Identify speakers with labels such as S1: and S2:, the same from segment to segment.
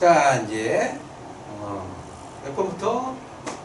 S1: 자, 이제, 어, 몇 번부터?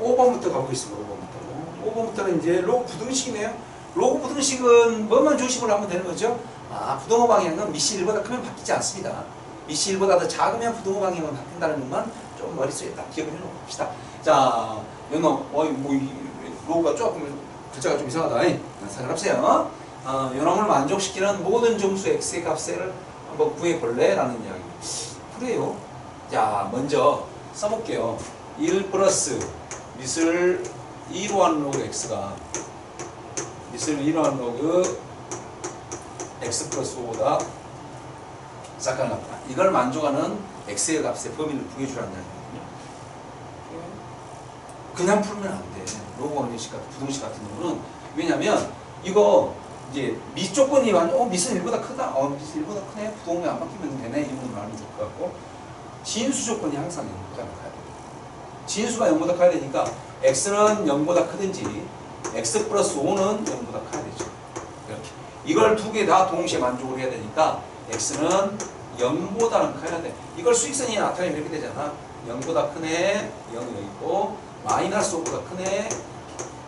S1: 5번부터 가보겠습니다. 5번부터. 5번부터는 이제 로그 부등식이네요. 로그 부등식은 뭐만 조심을 하면 되는 거죠? 아, 부동호 방향은 미시 1보다 크면 바뀌지 않습니다. 미시 1보다 더 작으면 부동호 방향은 바뀐다는 것만 좀 머릿속에 딱 기억을 해놓고 봅시다. 자, 연어, 어이, 뭐, 이, 로그가 조금, 글자가 좀 이상하다. 이. 상관없어요. 어, 요놈을 만족시키는 모든 정수 x의 값을 한번 구해볼래? 라는 이야기. 그래요. 자, 먼저 써볼게요. 1 플러스 미술 2로 한 로그 x가 미술 2로 한 로그 x 플러스 5보다 작은 같다. 이걸 만족하는 x의 값의 범위를 구해주라는 이야기거든요. 그냥 풀면 안 돼. 로그 원리식 같은 부등식 같은 경우는 왜냐면 이거 이제 미 조건이 완전 어 미술 1보다 크다. 어 미술 1보다 크네. 부동이 안 바뀌면 되네. 이런 말이 될것 같고 진수 조건이 항상 0보다 커야 돼. 진수가 0보다 커야 되니까 x는 0보다 크든지 x 플러스 5는 0보다 커야 되죠. 이렇게. 이걸 두 개 다 동시에 만족을 해야 되니까 x는 0보다는 커야 돼. 이걸 수익선이 나타내면 이렇게 되잖아. 0보다 크네, 0이 여기 있고 마이너스 5보다 크네.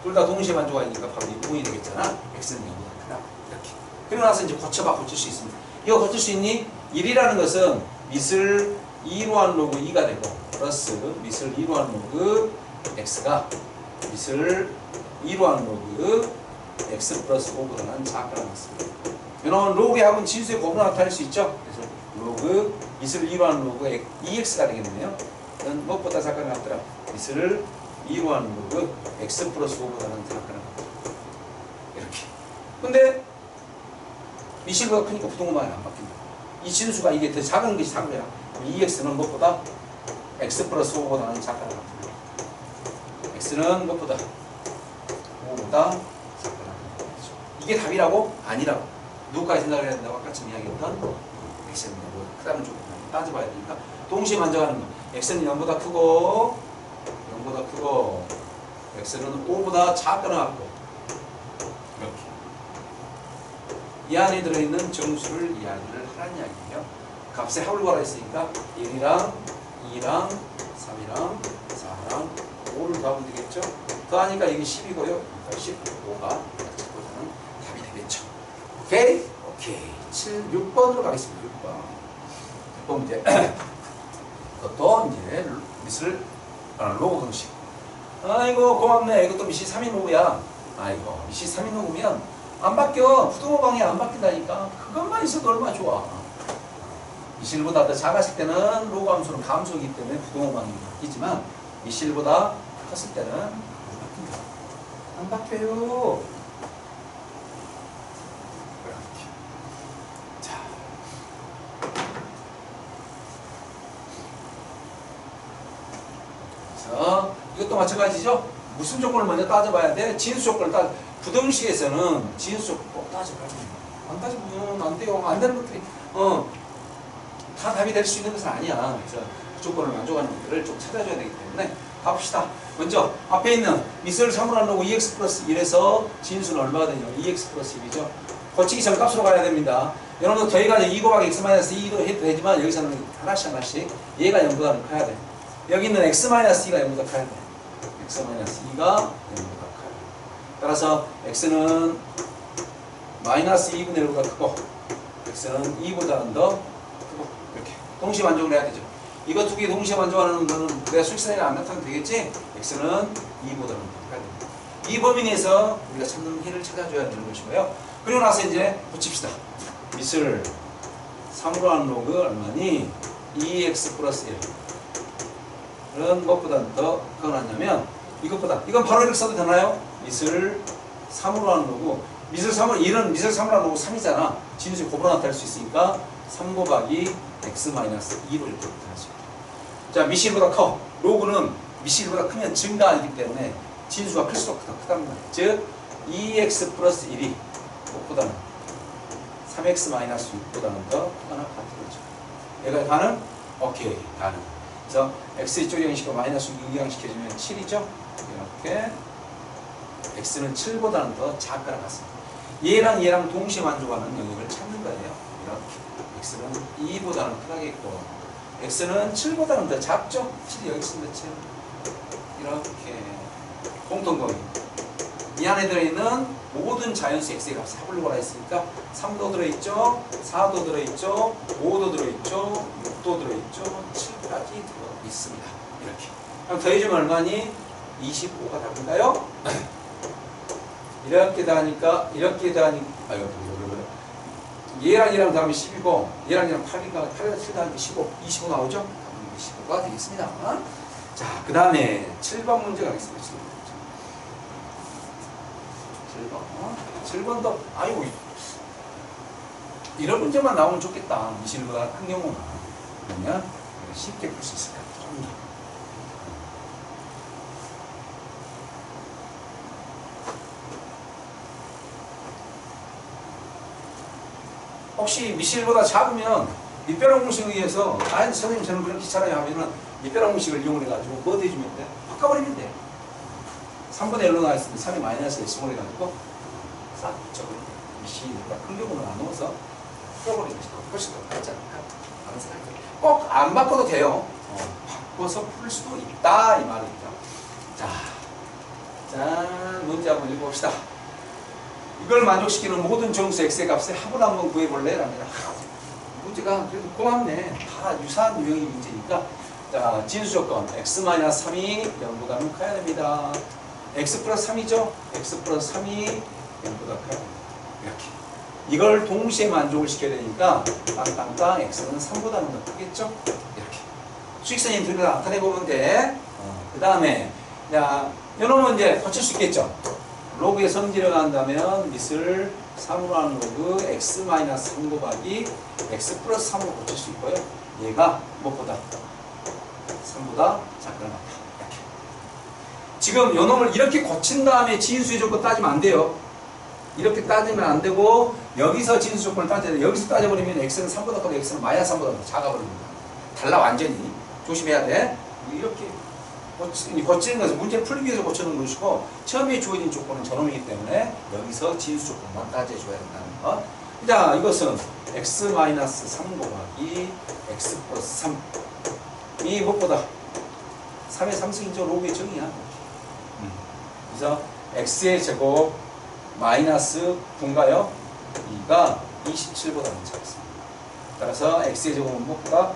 S1: 둘 다 동시에 만족하니까 바로 이 공이 되겠잖아. x는 0보다 크다. 이렇게. 그리고 나서 이제 고쳐봐 고칠 수 있습니다. 이거 고칠 수 있니? 1이라는 것은 미슬 2로 한 로그 2가 되고 플러스 미슬 2로 한 로그 x가 미슬 2로 한 로그 x 플러스 5보다 는 작거나 같습니다. 이런 로그의 합은 진수의 곱으로 나타낼 수 있죠. 그래서 로그 미슬 2로 한 로그 2x가 되겠네요. 이건 무엇보다 작거나 같더라. 미슬 2로 한 로그 x 플러스 5보다 는 작거나 같다. 이렇게. 근데 미실보다 크니까 부동호만이 안 바뀐다. 이 진수가 이게 더 작은 것이 작은 거야. 2x는 무엇보다 x 플러스 5보다는 작거나 같다. x는 무엇보다 5보다 작거나 같다. 이게 답이라고? 아니라고. 누구까지 생각을 해야 된다고 아까 전 이야기했던 x는 0보다 크다는 쪽으로 따져봐야 되니까 동시에 만족하는 거. x는 0보다 크고 0보다 크고 x는 5보다 작거나 같고 이렇게 이 안에 들어있는 정수를 이야기를 하라는 이야기예요. 값의 합을 했으니까 1이랑 2랑 3이랑 4랑 5를 더하면 되겠죠? 더하니까 이게 10이고요. 그러니까 15가 찾고자는 답이 되겠죠. 오케이? 오케이. 7, 6번으로 가겠습니다. 6번. 6번 문제. 그것도 이제 미술 아, 로고 공식. 아이고 고맙네. 이것도 미시 3인 로고야. 아이고 미시 3인 로고면 안 바뀌어. 방이 안 바뀐다니까. 그것만 있어도 얼마나 좋아. 미실보다 더 작았을 때는 로그 함수는 감소이기 때문에 부동호 방이 바뀌지만 미실보다 컸을 때는 안 바뀐다. 안 바뀌어요. 자. 이것도 마찬가지죠. 무슨 조건을 먼저 따져봐야 돼? 진수 조건을 따. 부등식에서는 진수 조건 꼭 따져봐야 돼. 안 따져보면 안 돼요. 안 되는 것들이 어. 다 답이 될 수 있는 것은 아니야. 그래서 그 조건을 만족하는 것들을 좀 찾아줘야 되기 때문에 가봅시다. 먼저 앞에 있는 미술 3을 한다고 2x 플러스 1에서 진수는 얼마가 되냐? 2x 플러스 1이죠. 거치기 전 값으로 가야 됩니다. 여러분도 더해가지고 2 곱하기 x 마이너스 2도 해도 되지만 여기서는 하나씩 하나씩 얘가 0보다 는 커야 돼. 여기 있는 x 마이너스 2가 0보다 커야 돼. x 마이너스 2가 0보다 커야 돼. 따라서 x는 마이너스 2분의 1보다 크고 x는 2보다는 더 동시에 만족을 해야 되죠. 이거 두 개 동시에 만족하는 거는 내가 수익선이 안 나타나면 되겠지? x는 2보다는 더 커야 됩니다. 이 범위 내에서 우리가 찾는 해를 찾아줘야 되는 것이고요. 그리고 나서 이제 붙입시다. 미술 3으로 하는 로그 얼마니? 2x 플러스 1은 무엇보다 더 커놨냐면 이것보다 이건 바로 이렇게 써도 되나요? 미술 3으로 하는 로그 미술 3을 1은 미술 3으로 하는 로그 3이잖아. 진수에 곱으로 나타낼 수 있으니까 3 곱하기 x 마이너스 2로 이렇게 있다. 자 미실보다 커. 로그는 미실보다 크면 증가하기 때문에 진수가 클수록 더 크다는 말이에요. 즉 2x 플러스 1이 무엇보다는 3x 마이너스 6보다는 더 크거나 같은 거죠. 얘가 가는? 오케이 가는. 그래서 x 이쪽 이항시키고 마이너스 6 이항시켜주면 7이죠. 이렇게 x는 7보다는 더 작거나 같습니다. 얘랑 얘랑 동시에 만족하는 영역을 찾는 거예요. X는 2보다는 크다겠고 x는 7보다는 더 작죠? 7이 여기 있습니다. 7. 이렇게 공통범위. 이 안에 들어있는 모든 자연수 x의 값을 해보려고 했으니까 3도 들어있죠? 4도 들어있죠? 5도 들어있죠? 6도 들어있죠? 7까지 들어있습니다. 이렇게. 그럼 더해주면 얼마니? 25가 답인가요? 이렇게 다니까 이렇게 다니 아유 얘랑 얘랑 다음에 10이고 얘랑 얘랑 8인가 8에다 7 다음에 15 25 나오죠? 25가 되겠습니다. 자, 그 다음에 7번 문제 가겠습니다. 7번. 7번. 7번도 아이고 이런 문제만 나오면 좋겠다. 미실보다 큰 경우는 그러면 쉽게 풀 수 있을 것 같아요. 혹시 미실보다 작으면 밑변환 공식에 의해서 아니 선생님 저는 그런 귀찮아요 하면은 밑변환 공식을 이용을 해가지고 뭐 대주면 돼? 바꿔버리면 돼. 3분의 1로 나왔으면 3이 마이너스 S 을 해가지고 싹 적으면 돼. 미실보다 큰 경우는 안 넣어서 풀어버리는 것이 훨씬 더 낫지 않을까? 하는 생각이 들어요 꼭 안 바꿔도 돼요. 어, 바꿔서 풀 수도 있다 이 말이죠 자, 자 문제 한번 읽어봅시다 이걸 만족시키는 모든 정수 x의 값을 합을 한번 구해볼래? 라면 문제가 그래도 고맙네. 다 유사한 유형의 문제니까 자 진수 조건 x-3이 0보다 는 커야 됩니다. x 플러스 3이죠? x 플러스 3이 0보다 커야 됩니다. 이렇게 이걸 동시에 만족을 시켜야 되니까 땅땅땅 x는 3보다는 더 크겠죠? 이렇게 수익선이 들어 나타내보면 돼. 어, 그 다음에 자 이놈은 이제 고칠 수 있겠죠? 로그의 성질을 한다면 밑을 3으로 하는 로그 x-3 곱하기 x 플러스 3으로 고칠 수 있고요. 얘가 무엇보다 3보다 작거나 같다. 지금 요 놈을 이렇게 고친 다음에 진수의 조건 따지면 안 돼요. 이렇게 따지면 안 되고 여기서 진수 조건을 따져야 돼. 여기서 따져버리면 x는 3보다 크고 x는 마이너스 3보다 더 작아버립니다. 달라 완전히. 조심해야 돼. 고치- 고치는 것은 문제 풀기 위해서 고치는 것이고 처음에 주어진 조건은 저놈이기 때문에 여기서 진수 조건만 따져줘야 된다는 거. 자 이것은 x-3 곱하기 x 플러스 3이 무엇보다 3의 3승이죠 로그의 정의야. 음. 그래서 x의 제곱 마이너스 9인가요? 2가 27보다는 작습니다. 따라서 x의 제곱은 무엇보다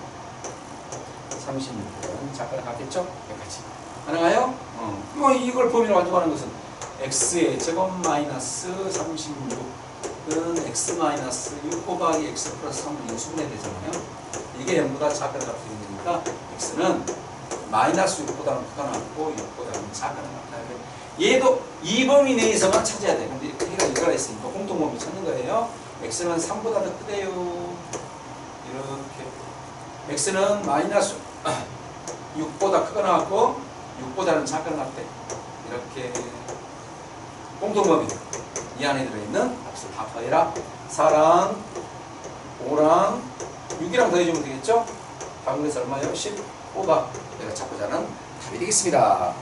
S1: 36은 작가를 갖겠죠? 여기까지. 가능해요? 어. 뭐 이걸 범위로 만족하는 것은 x의 제곱 마이너스 36은 x 마이너스 6 곱하기 x 플러스 3은 인수분해 되잖아요. 이게 0보다 작가를 갖게 되니까 x는 마이너스 6보다는 크가 나고 6보다는 작가를 갖다 얘도 이 범위 내에서만 찾아야 돼. 근데 얘가 이거가 있으니까 공통 범위 찾는 거예요. x는 3보다 더 크대요. 이렇게 x는 마이너스 6보다 크가 나왔고 6보다는 작가 나왔대. 이렇게 공통범위 이 안에 들어있는 값을 다 더해라. 4랑 5랑 6이랑 더해주면 되겠죠? 방문에서 얼마요? 15가 내가 찾고자 하는 답이 되겠습니다.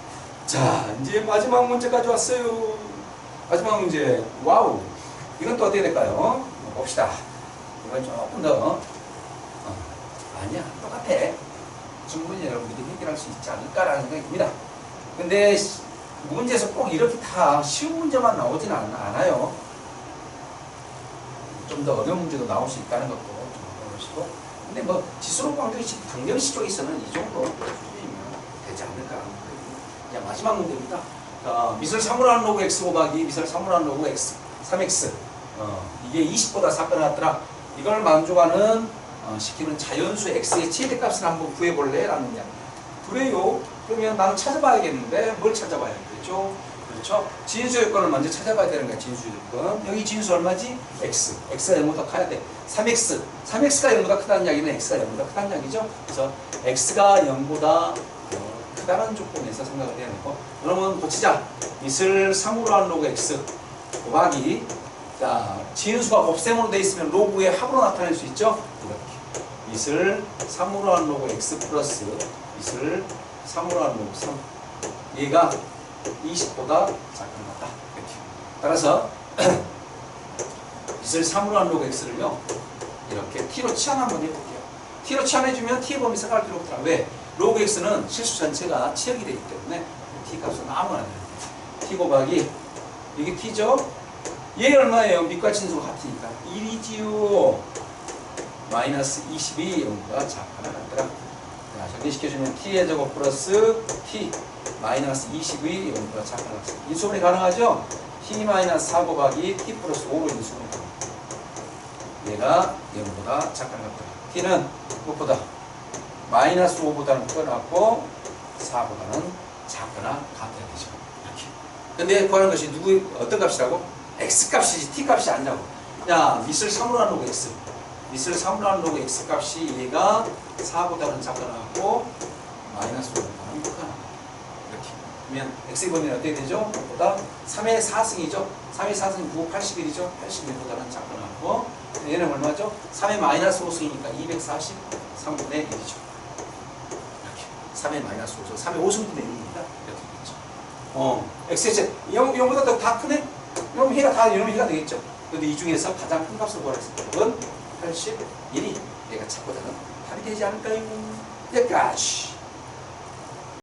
S1: 자, 이제 마지막 문제까지 왔어요. 마지막 문제. 와우. 이건 또 어떻게 될까요? 봅시다. 이건 조금 더 어, 아니야. 똑같아. 충분히 여러분들이 해결할 수 있지 않을까라는 생각이 듭니다. 근데 시- 문제에서 꼭 이렇게 다 쉬운 문제만 나오지는 않- 않아요. 좀 더 어려운 문제도 나올 수 있다는 것도 좀 알아보시고. 근데 뭐 지수로 방정식 방정식 쪽에서는 이 정도 수준이면 되지 듭니다 자 마지막 문제입니다. 자, 미설 3으로 하는 로그 x 곱하기 3으로 하는 로그 x 3x 어, 이게 20보다 작게 나왔더라. 이걸 만족하는 어, 시키는 자연수 x의 최대값을 한번 구해볼래? 라는 이야. 그래요? 그러면 나는 찾아봐야겠는데 뭘 찾아봐야겠죠? 그렇죠? 진수 요건을 먼저 찾아봐야 되는 거야 진수 요건. 여기 진수 얼마지? x. X가 0보다 커야 돼. 3x 3x가 0보다 크다는 이야기는 x가 0보다 크다는 이야기죠? 그래서 x가 0보다 크다는 조건에서 생각을 해야 되고 그러면 고치자. 이슬 3으로 한 로그 x 곱하기. 자 진수가 곱셈으로 돼 있으면 로그의 합으로 나타낼 수 있죠 이슬 3으로 한 로그 x 플러스 이슬 3으로 한 로그 3 얘가 20보다 작은 이렇게 따라서 이슬 3으로 한 로그 x를요 이렇게 t로 치환 한번 해볼게요 t로 치환해주면 t의 범위 생각할 필요 없더라. 왜? 로그 x는 실수 전체가 치역이 되기 때문에 t 값은 아무나 돼요. t 곱하기 이게 t죠? 얘 얼마예요? 밑과 진수가 같으니까 1이지요. 마이너스 22 0보다 작거나 같더라. 자, 정리시켜주면 t의 제곱 플러스 t 마이너스 22 0보다 작거나 같습니다. 인수분해 가능하죠? t 마이너스 4 곱하기 t 플러스 5로 인수분해 가능합니다. 얘가 0보다 작거나 같더라. t는 무엇보다 마이너스 5보다는 크거나고 4보다는 작거나 같아야 되죠. 이렇게. 근데 구하는 것이 누구 어떤 값이라고? x 값이지 t 값이 아니라고. 야 밑을 3으로 하는 로그 x. 3으로 하는 로그 x 값이 얘가 4보다는 작거나 같고 마이너스 5보다는 크거나. 이렇게. 그러면 x의 범위는 어떻게 되죠? 보다 3의 4승이죠. 3의 4승이 9, 81이죠. 81보다는 작거나 같고 얘는 얼마죠? 3의 마이너스 5승이니까 240, 3분의 1이죠. 이렇게. 3의 마이너스 5승, 3의 5승분의 1입니다. 이렇게 되겠죠. 어, x의 0, 0보다 더 다 크네? 그럼 해가 다 이러면 해가 되겠죠. 근데 이 중에서 가장 큰 값을 구하라 했을 때는 81이 얘가 작보다는 답이 되지 않을까요? 여기까지.